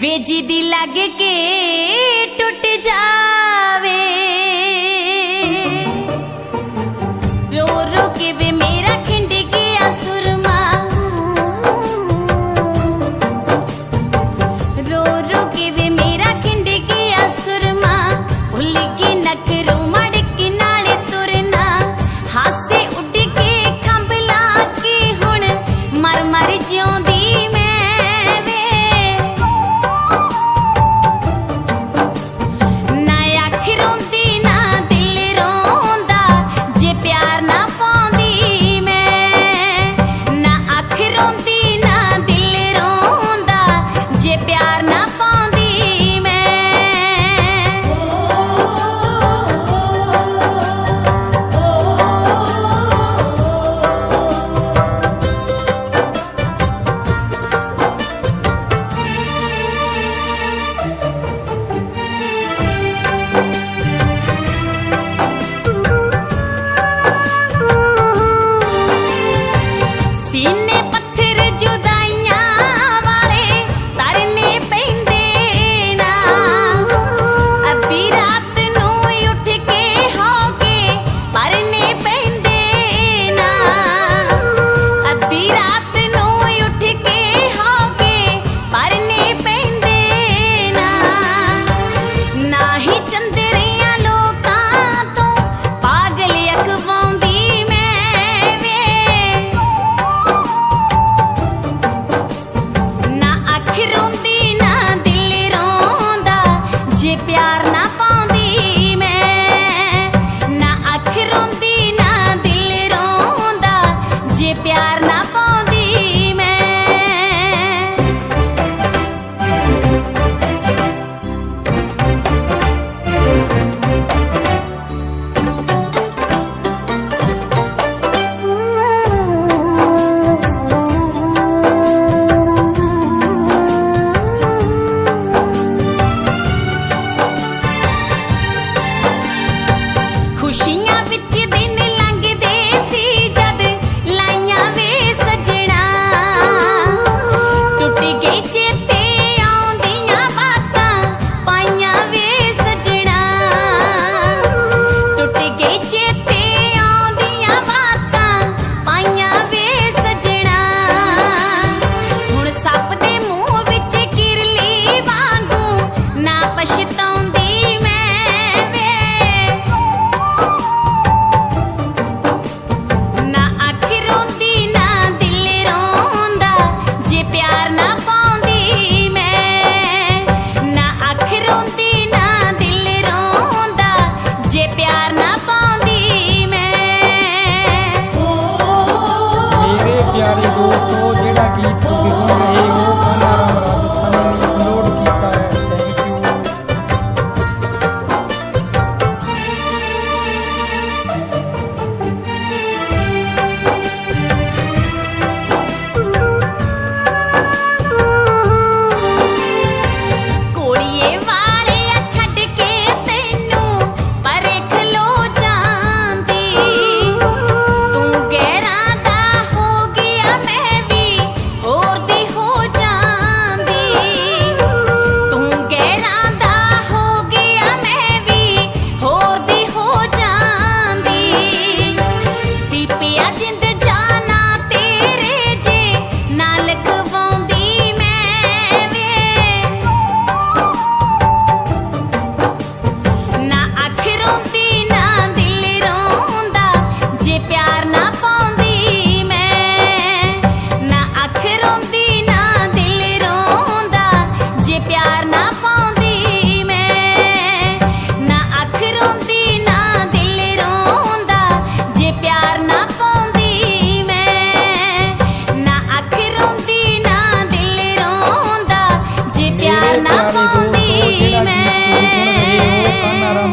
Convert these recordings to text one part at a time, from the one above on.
ਵੇ ਜੀ ਦੀ ਲੱਗ ਕੇ ਟੁੱਟ ਜਾਵੇ। ਰੋ ਰੋ ਕੇ ਵੇ ਮੇਰਾ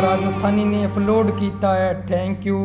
राजस्थानी ने अपलोड किया है थैंक यू